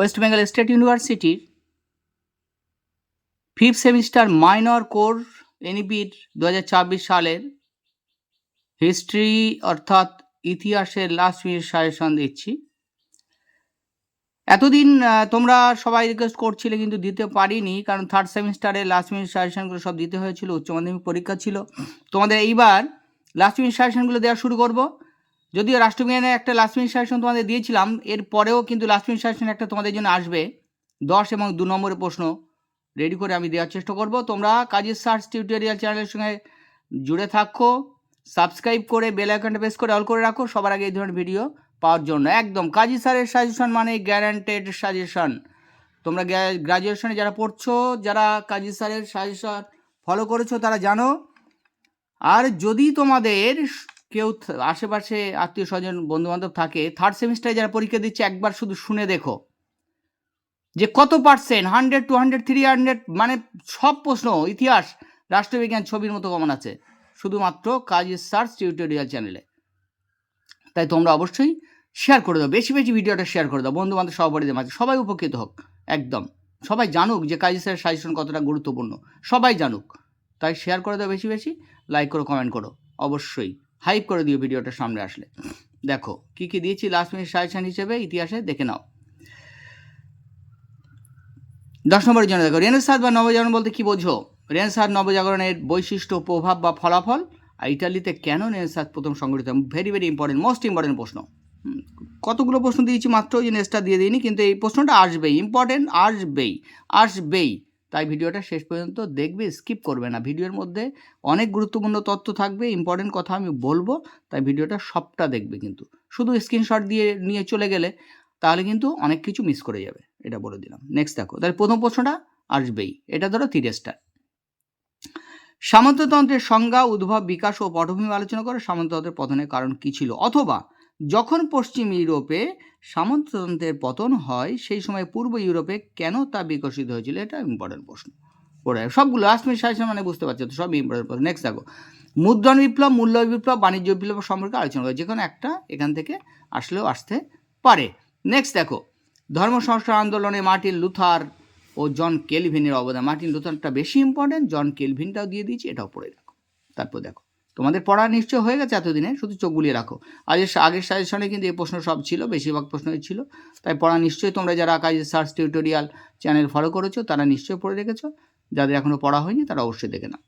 West Bengal state ইউনিভার্সিটির fifth semester minor core এনইপির দু সালের হিস্ট্রি অর্থাৎ ইতিহাসের লাস্ট মিনিট সাজেশন দিচ্ছি। এতদিন তোমরা সবাই রিকোয়েস্ট করছিলে কিন্তু দিতে পারিনি, কারণ থার্ড সেমিস্টারে লাস্ট মিনিট সাজেশনগুলো সব দিতে হয়েছিল, উচ্চ মাধ্যমিক পরীক্ষা ছিল। তোমাদের এইবার লাস্ট মিনিট সাজেশনগুলো দেওয়া শুরু করব। যদিও রাষ্ট্রবিজ্ঞানে একটা লাস্ট মিনিট সাজেশন তোমাদের দিয়েছিলাম, এর পরেও কিন্তু লাস্ট মিনিট সাজেশন একটা তোমাদের জন্য আসবে। দশ এবং দু নম্বরের প্রশ্ন। রেডি করে আমি দেওয়ার চেষ্টা করব। তোমরা কাজের সার্চ টিউটোরিয়াল চ্যানেলের সঙ্গে জুড়ে থাকো। সাবস্ক্রাইব করে বেল আইকনটা প্রেস করে অল করে রাখো। সবার আগে এই ধরনের ভিডিও পাওয়ার জন্য। একদম, কাজী স্যারের সাজেশন মানে গ্যারান্টেড সাজেশন তোমরা গ্র্যাজুয়েশনে যারা পড়ছো, যারা কাজী স্যারের সাজেশন ফলো করেছ, তারা জানো, আর যদি তোমাদের কেউ আশেপাশে আত্মীয় স্বজন বন্ধু বান্ধব থাকে থার্ড সেমিস্টারে যারা পরীক্ষা দিচ্ছে, একবার শুধু শুনে দেখো। যে কত percent hundred two hundred three hundred মানে সব প্রশ্ন, ইতিহাস, রাষ্ট্রবিজ্ঞান ছবির মতো কমন আছে। শুধুমাত্র কাজী সার্চ টিউটোরিয়াল চ্যানেলে তাই তোমরা অবশ্যই শেয়ার করে দাও, বেশি বেশি ভিডিওটা শেয়ার করে দাও বন্ধু বান্ধব সহপাঠীদের মাঝে, সবাই উপকৃত হোক, একদম। সবাই জানুক যে কাজী স্যারের সাজেশন কতটা গুরুত্বপূর্ণ, সবাই জানুক। তাই শেয়ার করে দাও বেশি বেশি লাইক করো কমেন্ট করো, অবশ্যই। হাইপ করে দিও ভিডিওটা সামনে আসলে। দেখো, কি কি দিয়েছি লাস্ট মিনিট সাজেশন হিসেবে, ইতিহাসে দেখে নাও। দশ নম্বরের জন্য দেখো রেনেসাদ বা নবজাগরণ বলতে কি বোঝো? রেনেসাদ নবজাগরণের বৈশিষ্ট্য, প্রভাব বা ফলাফল, আর ইটালিতে কেন রেনেসাদ প্রথম সংগঠিত very very important most important প্রশ্ন। কতগুলো প্রশ্ন দিয়েছি মাত্র ওই যে নেক্সটটা দিয়ে দিইনি, কিন্তু এই প্রশ্নটা আসবেই ইম্পর্টেন্ট আসবেই আসবেই। তাই ভিডিওটা শেষ পর্যন্ত দেখবে স্কিপ করবে না। ভিডিওর মধ্যে অনেক গুরুত্বপূর্ণ তথ্য থাকবে ইম্পর্টেন্ট কথা আমি বলব, তাই ভিডিওটা সবটা দেখবে কিন্তু। শুধু স্ক্রিনশট দিয়ে, নিয়ে চলে গেলে তাহলে কিন্তু অনেক কিছু মিস করে যাবে, এটা বলে দিলাম। নেক্সট দেখো, তাহলে প্রথম প্রশ্নটা আসবেই, এটা ধরো তিরেসটা সামন্ততন্ত্রের সংজ্ঞা, উদ্ভব, বিকাশ ও পটভূমি আলোচনা করে, সামন্ততন্ত্রের পতনের কারণ কী ছিল? অথবা যখন পশ্চিম ইউরোপে সামন্ততন্ত্রের পতন হয়, সেই সময় পূর্ব ইউরোপে কেন তা বিকশিত হয়েছিল এটা ইম্পর্টেন্ট প্রশ্ন। পড়ে সবগুলো মিনিট সাজেশন মানে বুঝতে পারছ তো সব ইম্পর্টেন্ট প্রশ্ন। নেক্সট দেখো, মুদ্রণ বিপ্লব, মূল্য বিপ্লব, বাণিজ্য বিপ্লব সম্পর্কে আলোচনা করে যে কোনো একটা এখান থেকে আসলেও আসতে পারে। নেক্সট দেখো, ধর্ম সংস্কার আন্দোলনে মার্টিন লুথার ও জন কেলভিনের অবদান। মার্টিন লুথারটা বেশি ইম্পর্টেন্ট জন কেলভিনটাও দিয়ে দিয়েছি, এটাও পড়ে রাখো তারপর দেখো তোমাদের পড়া নিশ্চয় হয়ে গেছে এতদিনে, শুধু চোখ বুলিয়ে রাখো। আগের আগের সাজেশনে কিন্তু এই প্রশ্ন সব ছিল, বেশিরভাগ প্রশ্নই ছিল। তাই পড়া নিশ্চয়ই তোমরা যারা কাজের সার্চ টিউটোরিয়াল চ্যানেল ফলো করেছ, তারা নিশ্চয়ই পড়ে রেখেছো যাদের এখনও পড়া হয়নি, তারা অবশ্যই দেখে নাও।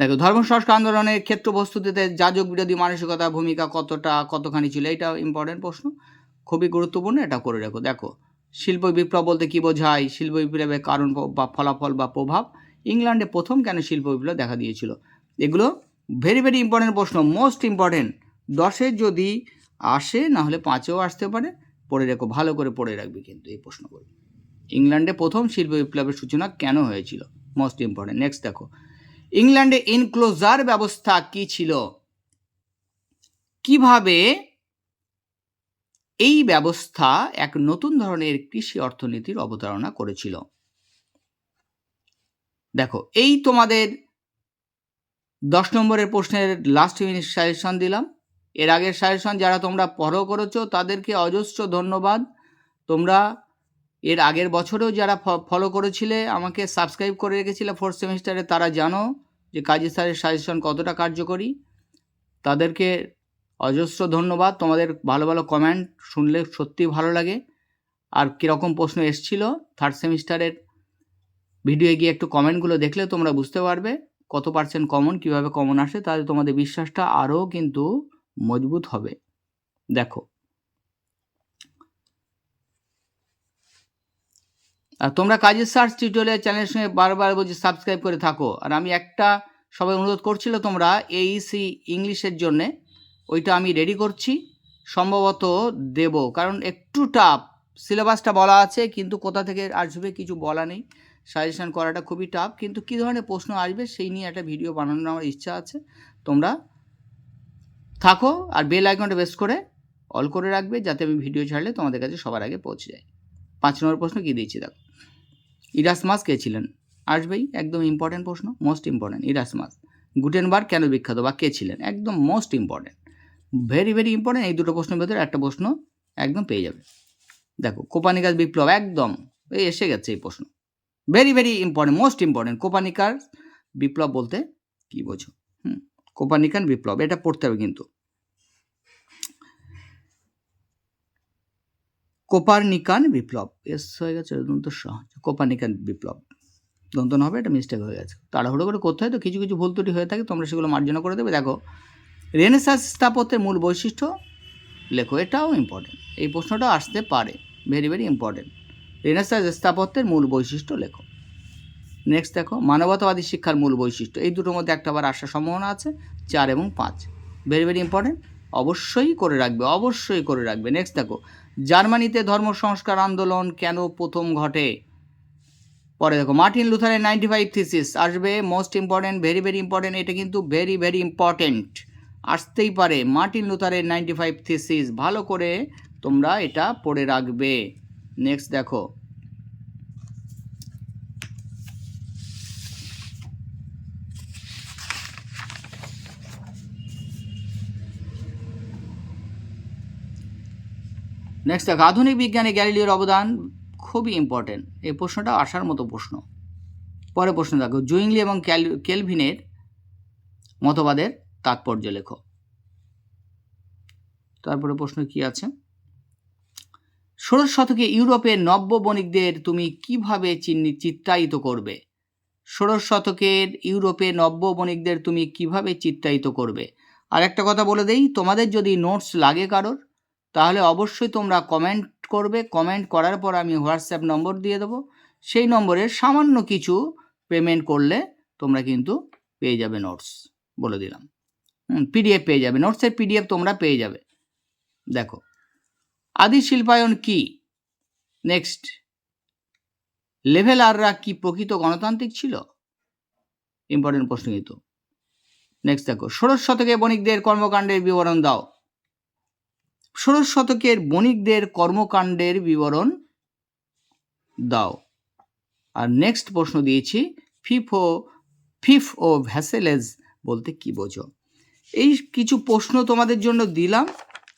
দেখো, ধর্ম সংস্কার আন্দোলনের ক্ষেত্র বস্তুতে যাজক বিরোধী মানসিকতা ভূমিকা কতটা, কতখানি ছিল এটা ইম্পর্টেন্ট প্রশ্ন। খুবই গুরুত্বপূর্ণ, এটা করে রাখো। দেখো, শিল্প বিপ্লব বলতে কী বোঝায়? শিল্প বিপ্লবের কারণ বা ফলাফল বা প্রভাব। ইংল্যান্ডে প্রথম কেন শিল্প বিপ্লব দেখা দিয়েছিল? এগুলো ভেরি ভেরি ইম্পর্টেন্ট প্রশ্ন। মোস্ট ইম্পর্টেন্ট দশে যদি আসে না হলে পাঁচেও আসতে পারে। পড়ে রেখো, ভালো করে পড়ে রাখবে কিন্তু এই প্রশ্নগুলো। ইংল্যান্ডে প্রথম শিল্প বিপ্লবের সূচনা কেন হয়েছিল? মোস্ট ইম্পর্টেন্ট নেক্সট দেখো। ইংল্যান্ডে ইনক্লোজার ব্যবস্থা কি ছিল? কীভাবে এই ব্যবস্থা এক নতুন ধরনের কৃষি অর্থনীতির অবতারণা করেছিল? দেখো, এই তোমাদের দশ নম্বরের প্রশ্নের লাস্ট মিনিট সাজেশন দিলাম। এর আগের সাজেশন যারা তোমরা পড়ো করেছ, তাদেরকে অজস্র ধন্যবাদ। তোমরা এর আগের বছরেও যারা ফলো করেছিলে, আমাকে সাবস্ক্রাইব করে রেখেছিলে ফোর্থ সেমিস্টারে তারা জানো যে কাজী স্যারের সাজেশন কতটা কার্যকরী। তাদেরকে অজস্র ধন্যবাদ। তোমাদের ভালো ভালো কমেন্ট শুনলে সত্যি ভালো লাগে। আর কীরকম প্রশ্ন এসছিল থার্ড সেমিস্টারের ভিডিও গিয়ে একটু কমেন্টগুলো দেখলে তোমরা বুঝতে পারবে। কত পার্সেন্ট কমন কীভাবে কমন আসে, তাহলে তোমাদের বিশ্বাসটা আরও কিন্তু মজবুত হবে। দেখো। আর তোমরা কাজের সার্চ টিউটোরিয়াল চ্যানেলের সঙ্গে বারবার বলছি সাবস্ক্রাইব করে থাকো। আর আমি একটা সবাই অনুরোধ করছিল তোমরা এইসি ইংলিশের জন্যে, ওইটা আমি রেডি করছি। সম্ভবত দেব, কারণ একটু টাফ সিলেবাসটা বলা আছে, কিন্তু কোথা থেকে আসবে কিছু বলা নেই। সাজেশন করাটা খুবই টাফ কিন্তু কী ধরনের প্রশ্ন আসবে সেই নিয়ে একটা ভিডিও বানানোর আমার ইচ্ছা আছে। তোমরা থাকো আর বেল আইকনটা বেস করে অল করে রাখবে যাতে আমি ভিডিও ছাড়লে তোমাদের কাছে সবার আগে পৌঁছে যায়। পাঁচ নম্বর প্রশ্ন কী দিয়েছি দেখো। ইরাসমাস কে ছিলেন? আসবেই, একদম ইম্পর্টেন্ট প্রশ্ন মোস্ট ইম্পর্টেন্ট ইরাসমাস গুটেনবার্গ কেন বিখ্যাত বা কে ছিলেন? একদম most important very very important এই দুটো প্রশ্নের ভেতরে একটা প্রশ্ন একদম পেয়ে যাবে। দেখো, কোপানিকাস বিপ্লব একদম, এই এসে গেছে এই প্রশ্ন। Very very important most important কোপানিকার বিপ্লব বলতে কি বোঝো? হুম কোপানিকান বিপ্লব, এটা পড়তে হবে কিন্তু। কোপারনিকান বিপ্লব এস হয়ে গেছে, দন্ত কোপারনিকান বিপ্লব। দন্তন হবে, এটা মিস্টেক হয়ে গেছে। তাড়াহুড়ো করে করতে হয় তো, কিছু কিছু ভুল ত্রুটি হয়ে থাকে, তোমরা সেগুলো মার্জনা করে দেবে। দেখো রেনেসাস স্থাপত্যের মূল বৈশিষ্ট্য, লেখো, এটাও ইম্পর্টেন্ট এই প্রশ্নটা আসতে পারে। ভেরি ভেরি ইম্পর্টেন্ট রেনেসাস স্থাপত্যের মূল বৈশিষ্ট্য লেখো। নেক্সট দেখো, মানবতাবাদী শিক্ষার মূল বৈশিষ্ট্য। এই দুটোর মধ্যে একটা আবার আসার সম্ভাবনা আছে, চার এবং পাঁচ। ভেরি ভেরি ইম্পর্টেন্ট অবশ্যই করে রাখবে, অবশ্যই করে রাখবে। নেক্সট দেখো, জার্মানিতে ধর্ম সংস্কার আন্দোলন কেন প্রথম ঘটে? পরে দেখো, মার্টিন লুথারের নাইনটি ফাইভ থিসিস আসবে most important very very important এটা কিন্তু ভেরি ভেরি ইম্পর্টেন্ট আসতেই পারে, মার্টিন লুথারের নাইনটি ফাইভ থিসিস, ভালো করে তোমরা এটা পড়ে রাখবে। নেক্সট দেখো। নেক্সট দেখো, আধুনিক বিজ্ঞানে গ্যালিলিওর অবদান খুবই ইম্পর্টেন্ট এই প্রশ্নটা আসার মতো প্রশ্ন। পরে প্রশ্ন দেখো, জুইংলি এবং কেলভিনের মতবাদের তাৎপর্য লেখো। তারপরে প্রশ্ন কি আছে? ষোড়শ শতকে ইউরোপের নব্য বণিকদের তুমি কীভাবে চিহ্নি- চিত্রায়িত করবে? ষোড়শ শতকের ইউরোপে নব্য বণিকদের তুমি কীভাবে চিত্রায়িত করবে? আর একটা কথা বলে দেই, তোমাদের যদি নোটস লাগে কারোর, তাহলে অবশ্যই তোমরা কমেন্ট করবে। কমেন্ট করার পর আমি হোয়াটসঅ্যাপ নম্বর দিয়ে দেবো। সেই নম্বরে সামান্য কিছু পেমেন্ট করলে তোমরা কিন্তু পেয়ে যাবে নোটস বলে দিলাম। পিডিএফ পেয়ে যাবে। নোটসের পিডিএফ তোমরা পেয়ে যাবে। দেখো আদি শিল্পায়ন কি? নেক্সট লেভেলাররা কি প্রকৃত গণতান্ত্রিক ছিল? ইম্পর্টেন্ট প্রশ্ন কিন্তু। নেক্সট দেখো, ষোড়শ শতকে বণিকদের কর্মকাণ্ডের বিবরণ দাও। ষোড়শ শতকের বণিকদের কর্মকাণ্ডের বিবরণ দাও। আর নেক্সট প্রশ্ন দিয়েছি ফিফ ও ফিফ ও ভ্যাসেলেজ বলতে কি বোঝো? এই কিছু প্রশ্ন তোমাদের জন্য দিলাম।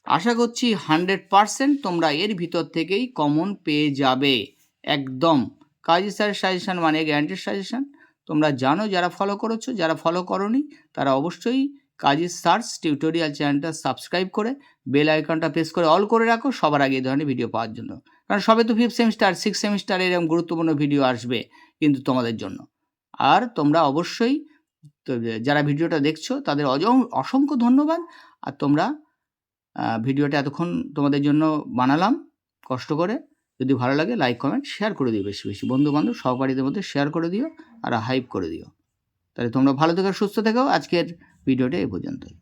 আশা করছি হান্ড্রেড পারসেন্ট তোমরা এর ভিতর থেকেই কমন পেয়ে যাবে। একদম। কাজী স্যারের সাজেশান মানে গ্যারান্টির সাজেশান তোমরা জানো যারা ফলো করেছ, যারা ফলো করনি, তারা অবশ্যই কাজী সার্চ টিউটোরিয়াল চ্যানেলটা সাবস্ক্রাইব করে বেল আইকনটা প্রেস করে অল করে রাখো, সবার আগে এই ধরনের ভিডিও পাওয়ার জন্য। কারণ সবে তো ফিফথ সেমিস্টার সিক্স সেমিস্টার এরকম গুরুত্বপূর্ণ ভিডিও আসবে কিন্তু তোমাদের জন্য। আর তোমরা অবশ্যই যারা ভিডিওটা দেখছ, তাদের অজ- অসংখ্য ধন্যবাদ। আর তোমরা ভিডিওটা এতক্ষণ তোমাদের জন্য বানালাম। কষ্ট করে। যদি ভালো লাগে লাইক কমেন্ট শেয়ার করে দিও বেশি বেশি। বন্ধুবান্ধব, সহপাঠীদের মধ্যে শেয়ার করে দিও আর হাইপ করে দিও। তাহলে তোমরা ভালো থেকো, সুস্থ থেকো। আজকের ভিডিওটা এই পর্যন্তই।